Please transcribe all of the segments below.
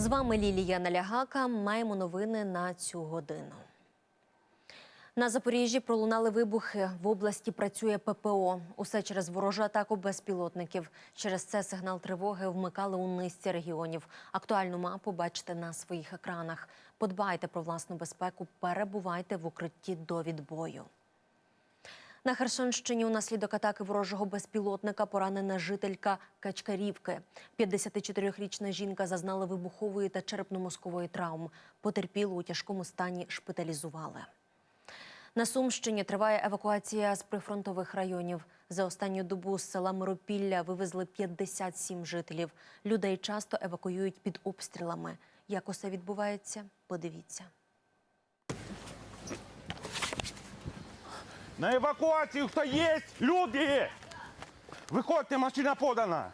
З вами Лілія Налягака. Маємо новини на цю годину. На Запоріжжі пролунали вибухи. В області працює ППО. Усе через ворожу атаку безпілотників. Через це сигнал тривоги вмикали у низці регіонів. Актуальну мапу бачите на своїх екранах. Подбайте про власну безпеку, перебувайте в укритті до відбою. На Херсонщині унаслідок атаки ворожого безпілотника поранена жителька Качкарівки. 54-річна жінка зазнала вибухової та черепно-мозкової травм. Потерпілу у тяжкому стані шпиталізували. На Сумщині триває евакуація з прифронтових районів. За останню добу з села Миропілля вивезли 57 жителів. Людей часто евакуюють під обстрілами. Як усе відбувається? Подивіться. На евакуацію хто є? Люди! Виходьте, машина подана!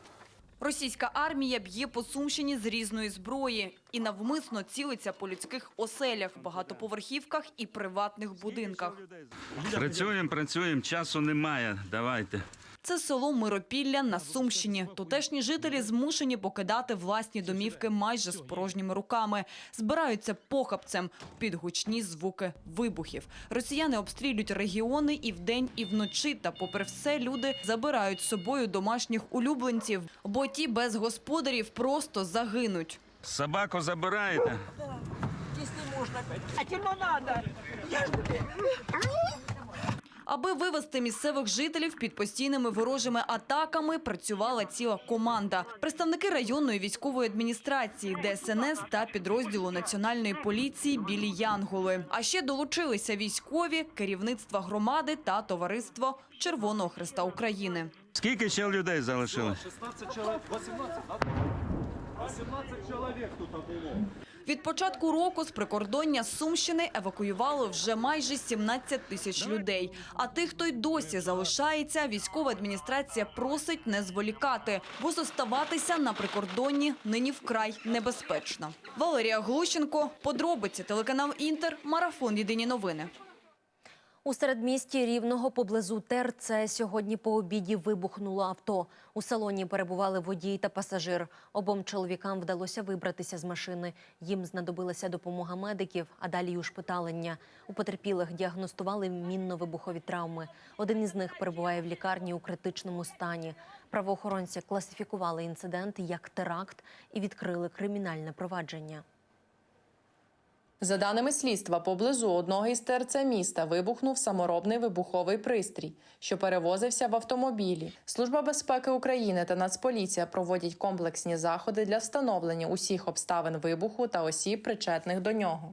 Російська армія б'є по Сумщині з різної зброї і навмисно цілиться по людських оселях, багатоповерхівках і приватних будинках. Працюємо, працюємо, часу немає. Давайте. Це село Миропілля на Сумщині. Тутешні жителі змушені покидати власні домівки майже з порожніми руками. Збираються похабцем під гучні звуки вибухів. Росіяни обстрілюють регіони і вдень, і вночі. Та, попри все, люди забирають з собою домашніх улюбленців, бо ті без господарів просто загинуть. Собаку забираєте? А темно надо. Аби вивести місцевих жителів під постійними ворожими атаками, працювала ціла команда. Представники районної військової адміністрації, ДСНС та підрозділу національної поліції білі Янголи. А ще долучилися військові, керівництва громади та товариство Червоного Христа України. Скільки ще людей залишилось? Від початку року з прикордоння Сумщини евакуювало вже майже 17 тисяч людей. А тих, хто й досі залишається, військова адміністрація просить не зволікати, бо зоставатися на прикордонні нині вкрай небезпечно. Валерія Глущенко, подробиці, телеканал Інтер, марафон Єдині новини. У середмісті Рівного поблизу ТРЦ сьогодні по обіді вибухнуло авто. У салоні перебували водій та пасажир. Обом чоловікам вдалося вибратися з машини. Їм знадобилася допомога медиків, а далі й ушпиталення. У потерпілих діагностували мінно-вибухові травми. Один із них перебуває в лікарні у критичному стані. Правоохоронці класифікували інцидент як теракт і відкрили кримінальне провадження. За даними слідства, поблизу одного із ТРЦ міста вибухнув саморобний вибуховий пристрій, що перевозився в автомобілі. Служба безпеки України та Нацполіція проводять комплексні заходи для встановлення усіх обставин вибуху та осіб, причетних до нього.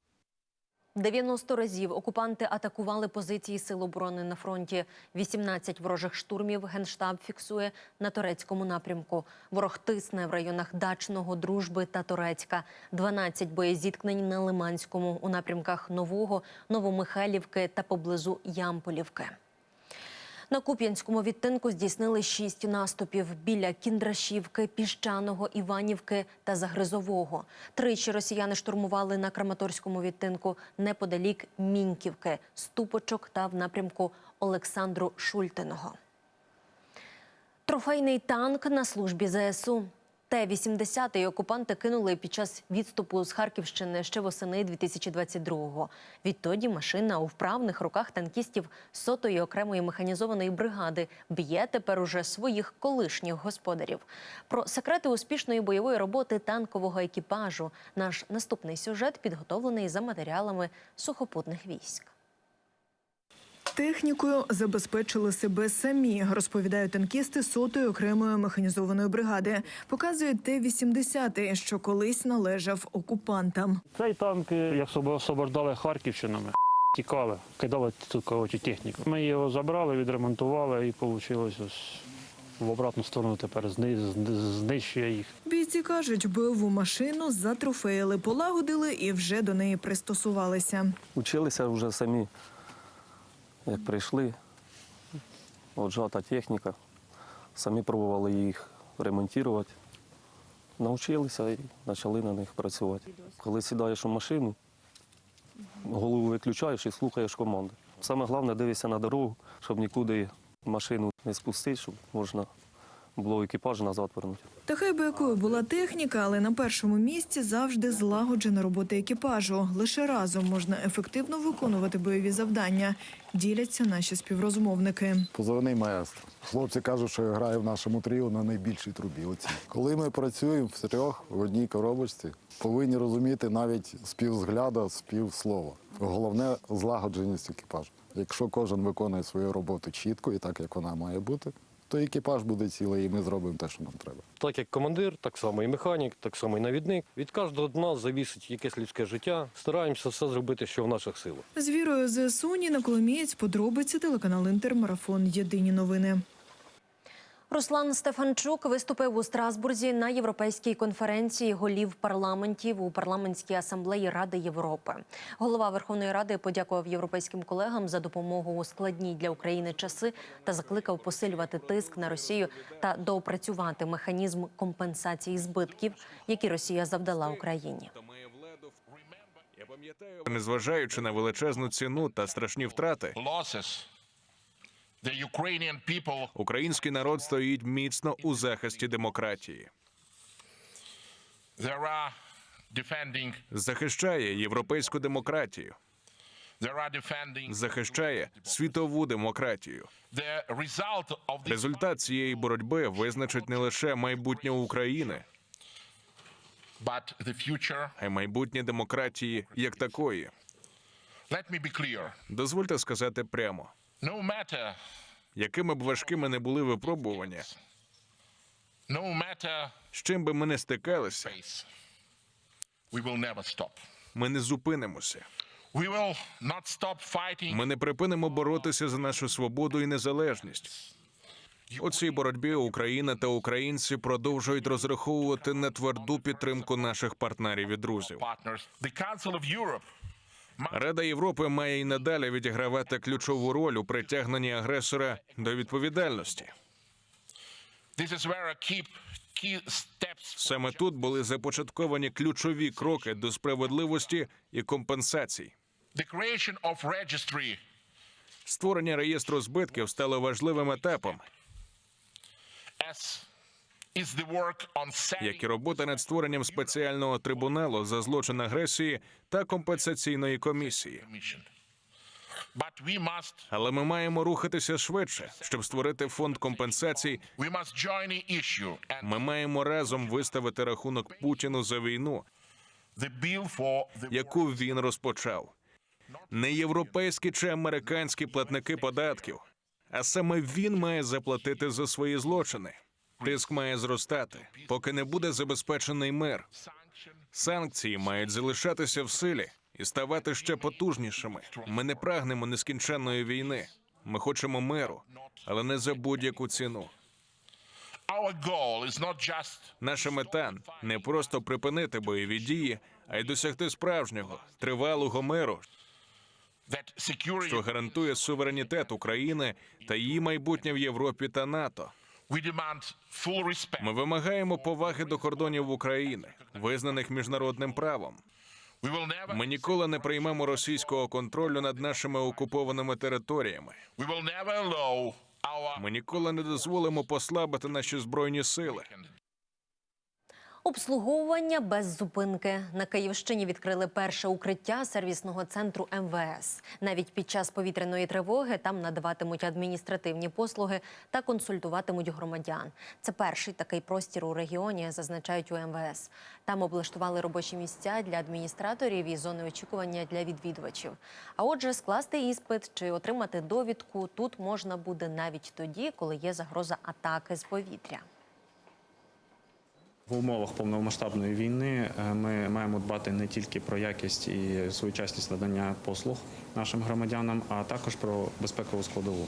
90 разів окупанти атакували позиції Сил оборони на фронті. 18 ворожих штурмів Генштаб фіксує на турецькому напрямку. Ворог тисне в районах Дачного, Дружби та Турецька. 12 боєзіткнень на Лиманському у напрямках Нового, Новомихайлівки та поблизу Ямполівки. На Куп'янському відтинку здійснили шість наступів біля Кіндрашівки, Піщаного, Іванівки та Загризового. Тричі росіяни штурмували на Краматорському відтинку неподалік Міньківки, Ступочок та в напрямку Олександру Шультиного. Трофейний танк на службі ЗСУ. Т-80 окупанти кинули під час відступу з Харківщини ще восени 2022-го. Відтоді машина у вправних руках танкістів сотої окремої механізованої бригади б'є тепер уже своїх колишніх господарів. Про секрети успішної бойової роботи танкового екіпажу наш наступний сюжет підготовлений за матеріалами сухопутних військ. Технікою забезпечили себе самі, розповідають танкісти сотої окремої механізованої бригади. Показують Т-80, що колись належав окупантам. Цей танк, е, як освоб- освобождали Харківщину, ми тікали, кидали цю коротше, техніку. Ми його забрали, відремонтували і вийшло ось в обратну сторону тепер зни- зни- знищує їх. Бійці кажуть, бойову машину затрофеїли, полагодили і вже до неї пристосувалися. Училися вже самі, як прийшли, отжата техніка, самі пробували їх ремонтувати. Навчилися і почали на них працювати. Коли сідаєш у машину, голову виключаєш і слухаєш команди. Саме головне дивишся на дорогу, щоб нікуди машину не спустити, щоб можна було екіпаж назад вернути. Та хай би якою була техніка, але на першому місці завжди злагоджена робота екіпажу. Лише разом можна ефективно виконувати бойові завдання. Діляться наші співрозмовники. Позивний маестро. Хлопці кажуть, що я граю в нашому тріо на найбільшій трубі. Оці. Коли ми працюємо в трьох в одній коробочці, повинні розуміти навіть з півзгляда, з півслова. Головне злагодженість екіпажу. Якщо кожен виконує свою роботу чітко і так, як вона має бути, то екіпаж буде цілий, і ми зробимо те, що нам треба. Так як командир, так само і механік, так само і навідник. Від кожного дна завісить якесь людське життя. Стараємося все зробити, що в наших силах. З вірою ЗСУ Ніна Коломієць, подробиці телеканал Інтермарафон. Єдині новини. Руслан Стефанчук виступив у Страсбурзі на європейській конференції голів парламентів у парламентській асамблеї Ради Європи. Голова Верховної Ради подякував європейським колегам за допомогу у складні для України часи та закликав посилювати тиск на Росію та доопрацювати механізм компенсації збитків, які Росія завдала Україні. Незважаючи на величезну ціну та страшні втрати, український народ стоїть міцно у захисті демократії. Захищає європейську демократію, захищає світову демократію. Результат цієї боротьби визначить не лише майбутнє України, а й майбутнє демократії як такої. Дозвольте сказати прямо. Якими б важкими не були випробування, з чим би ми не стикалися, ми не зупинимося. Ми не припинимо боротися за нашу свободу і незалежність. У цій боротьбі Україна та українці продовжують розраховувати на тверду підтримку наших партнерів і друзів. Рада Європи має й надалі відігравати ключову роль у притягненні агресора до відповідальності. Саме тут були започатковані ключові кроки до справедливості і компенсацій. Створення реєстру збитків стало важливим етапом, як і робота над створенням спеціального трибуналу за злочин агресії та компенсаційної комісії. Але ми маємо рухатися швидше, щоб створити фонд компенсацій. Ми маємо разом виставити рахунок Путіну за війну, яку він розпочав. Не європейські чи американські платники податків, а саме він має заплатити за свої злочини. Тиск має зростати, поки не буде забезпечений мир. Санкції мають залишатися в силі і ставати ще потужнішими. Ми не прагнемо нескінченної війни. Ми хочемо миру, але не за будь-яку ціну. Наша мета не просто припинити бойові дії, а й досягти справжнього тривалого миру, що гарантує суверенітет України та її майбутнє в Європі та НАТО. Ми вимагаємо поваги до кордонів України, визнаних міжнародним правом. Ми ніколи не приймемо російського контролю над нашими окупованими територіями. Ми ніколи не дозволимо послабити наші збройні сили. Обслуговування без зупинки на Київщині відкрили перше укриття сервісного центру МВС. Навіть під час повітряної тривоги там надаватимуть адміністративні послуги та консультуватимуть громадян. Це перший такий простір у регіоні, зазначають у МВС. Там облаштували робочі місця для адміністраторів і зони очікування для відвідувачів. А отже, скласти іспит чи отримати довідку тут можна буде навіть тоді, коли є загроза атаки з повітря. В умовах повномасштабної війни е, ми маємо дбати не тільки про якість і своєчасність надання послуг нашим громадянам, а також про безпекову складову.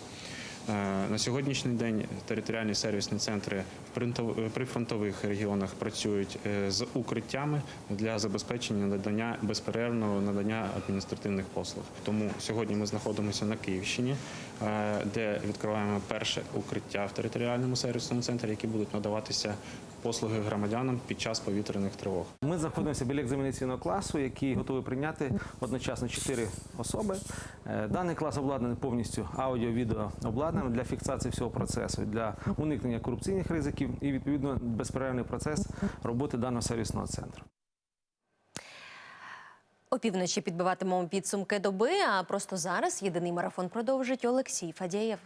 Е, На сьогоднішній день територіальні сервісні центри в принтов- прифронтових регіонах працюють е, з укриттями для забезпечення надання безперервного надання адміністративних послуг. Тому сьогодні ми знаходимося на Київщині, е, де відкриваємо перше укриття в територіальному сервісному центрі, які будуть надаватися послуги громадянам під час повітряних тривог. Ми знаходимося біля екзаменаційного класу, який готовий прийняти одночасно чотири особи. Е, Даний клас обладнаний повністю аудіо-відео обладнанням. обладнанням для фіксації всього процесу, для уникнення корупційних ризиків і відповідно безперервний процес роботи даного сервісного центру. Опівночі підбиватимемо підсумки доби. А просто зараз єдиний марафон продовжить Олексій Фадєєв.